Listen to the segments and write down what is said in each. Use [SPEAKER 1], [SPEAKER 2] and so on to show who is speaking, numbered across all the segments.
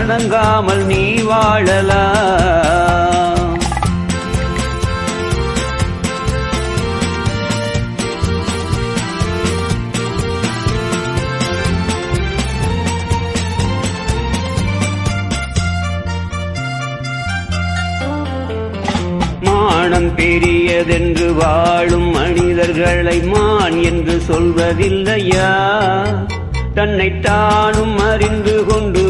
[SPEAKER 1] வணங்காமல் நீ வாழலாம். மானம் பெரியதென்று வாழும் மனிதர்களை மான் என்று சொல்வதில்லையா? தன்னை தானும் அறிந்து கொண்டு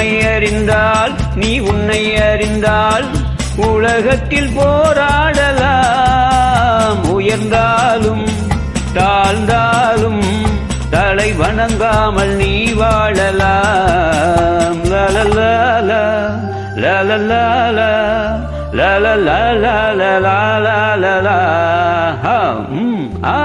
[SPEAKER 1] உன்னை அறிந்தால் நீ உன்னை அறிந்தால் உலகத்தில் போராடலாம் உயர்ந்தாலும் தாழ்ந்தாலும் தலை வணங்காமல் நீ வாழலாம் லலலால லலலால லலலால லலலால ஆ